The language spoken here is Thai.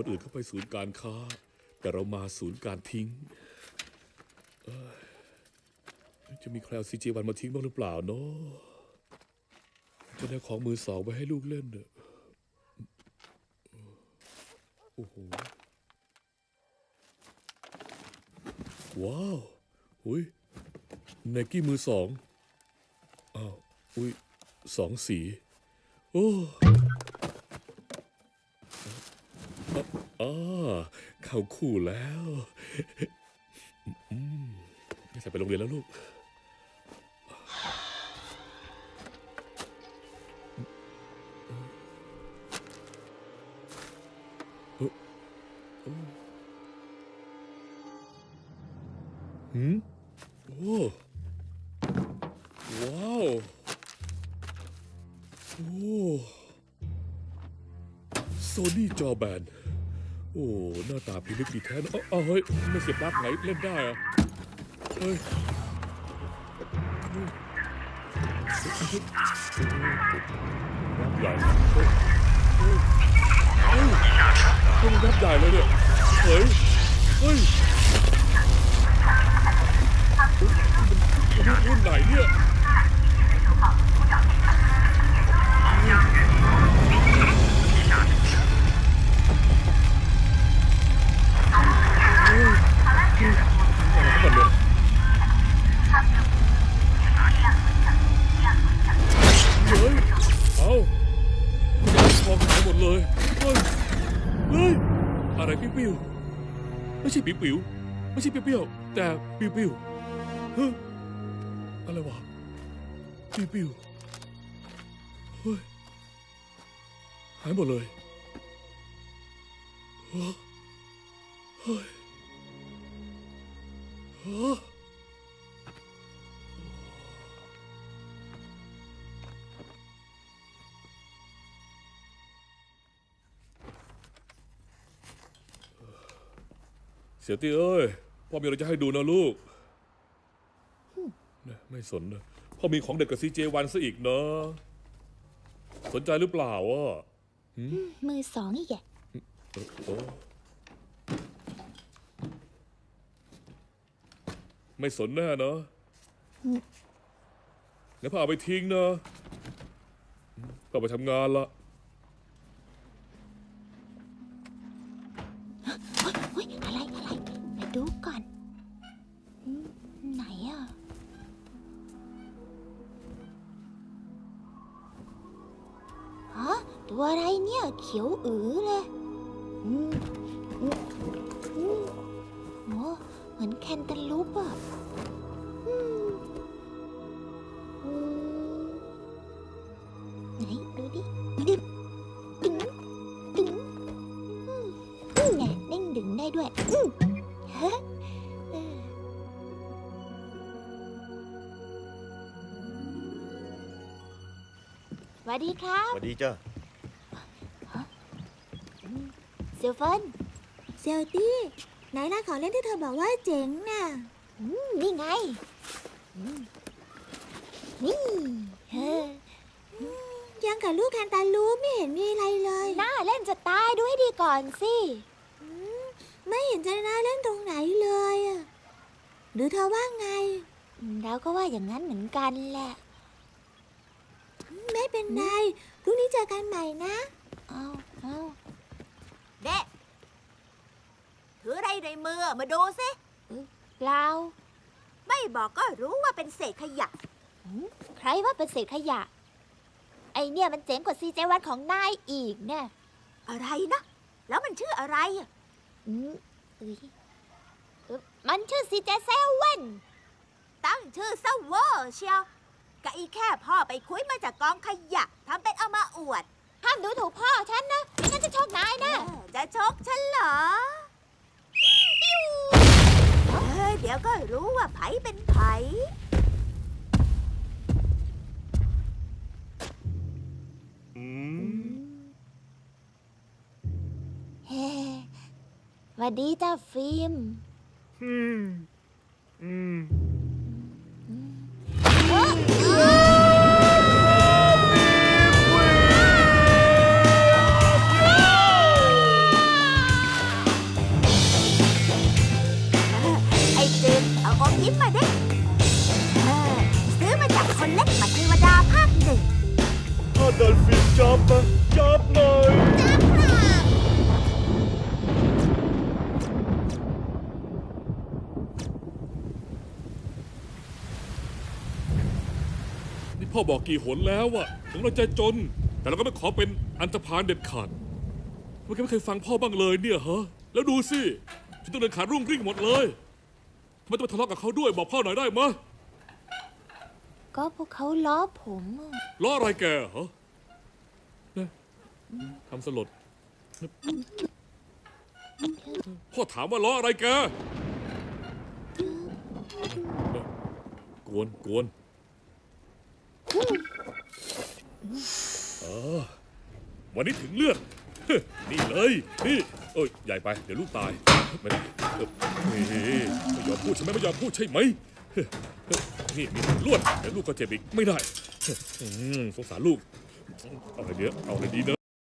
คนอื่นเข้าไปศูนย์การค้า แต่เรามาศูนย์การทิ้ง จะมีใครเอาซีเจวันมาทิ้งบ้างหรือเปล่าเนาะจะได้ของมือสองไว้ให้ลูกเล่นเนอะโอ้โห ว้าวอุ้ยไนกี้มือสอง อ้าว อุ้ยสองสี โอ้ อะอ่าเข้าคู่แล้วอืมใส่ไปโรงเรียนแล้วลูก หืมโอ้ว้าว โอ้ โซนี่จอแบน โอ้ หน้าตาพิลึกดีแท้นะเอ้าเอ้าเฮ้ย ไม่เสียบปลั๊กไหนเล่นได้อะเฮ้ยเฮ้ยรับใหญ่เฮ้ยเฮ้ยเฮ้ยเฮ้ยรับใหญ่เลยเนี่ย เฮ้ย เฮ้ยรุ่นรุ่นไหนเนี่ย เฮ้ยอะไรปิ้วๆไม่ใช่ปิ้วๆไม่ใช่เปรี้วแต่ปิ้วๆเฮ้ยอะไรวะปิ้วปิ้วเฮ้ยหายหมดเลยเฮ้ยเฮ้ย เฮ้ยเสียตี้เอ้ย พ่อมีอะไรจะให้ดูนะลูกนะไม่สนนะ พ่อมีของเด็ดกับซีเจวันซะอีกเนอะสนใจหรือเปล่าอะมือสองอีกแกเออโอ้ไม่สนแน่เนอะงั้นพ่อเอาไปทิ้งนะก็ไปทำงานละ ดูก่อนไหนอะ ฮะ ตัวอะไรเนี่ย เขียวอือเลยอืมอืมอืมโอ้เหมือนแคนตาลูปอะ วัสดีครัสบวัสดีจ้าเซลเฟินเซลตี้ไหนล่ะของเล่นที่เธอบอกว่าเจ๋งน่ะอืมนี่ไงอืมนี่เฮ้อยังกับลูกแคนตาลูปไม่เห็นมีอะไรเลยน่าเล่นจะตายดูให้ดีก่อนสิอืมไม่เห็นจะน่าเล่นตรงไหนเลยอะหรือเธอว่าไงอืมเราก็ว่าอย่างนั้นเหมือนกันแหละ ไม่เป็นไรพรุ่งนี้เจอกันใหม่นะเอาเอาเด็ถืออะไรในมือมาดูสิเปล่าไม่บอกก็รู้ว่าเป็นเศษขยะอืมใครว่าเป็นเศษขยะ ไอเนี่ยมันเจ๋งกว่าซีเจวันของนายอีกเนี่ยอะไรนะ แล้วมันชื่ออะไรอะอืมเอ้ยเอ่อมันชื่อซีเจเซเว่นตั้งชื่อซะเวอร์เชียว กะอีแค่พ่อไปคุยมาจากกองขยะทำเป็นเอามาอวดห้ามดูถูกพ่อฉันนะไม่งั้นจะโชคนายนะ เออจะชกฉันเหรอเอ้ยเดี๋ยวก็รู้ว่าไผเป็นไผ อืมเฮ้หวัสดีจ้าฟิล์ม อืมอืม บมาจับหน่อยนี่พ่อบอกกี่หนแล้วอะถึงเราจะจน แต่เราก็ไม่ขอเป็นอันธพาลเด็ดขาดทำไมแกไม่เคยฟังพ่อบ้างเลยเนี่ยฮะ แล้วดูสิฉันต้องเดินขารุ่งริ่งหมดเลยทำไมต้องทะเลาะกับเขาด้วยบอกพ่อหน่อยได้ไหมก็พวกเขาล้อผมล้ออะไรแกเหรอ ทำสลด พ่อถามว่าล้ออะไรแกกวนกวนเออวันนี้ถึงเลือดนี่เลย นี่ เอ้ย ใหญ่ไป เดี๋ยวลูกตาย ไม่ได้เออนี่ไม่ยอมพูดใช่ไหมไม่ยอมพูดใช่ไหมนี่มีลวดเดี๋ยวลูกก็เจ็บอีก ไม่ได้สงสารลูก เอาอะไรเดียวเอาอะไรดีนะ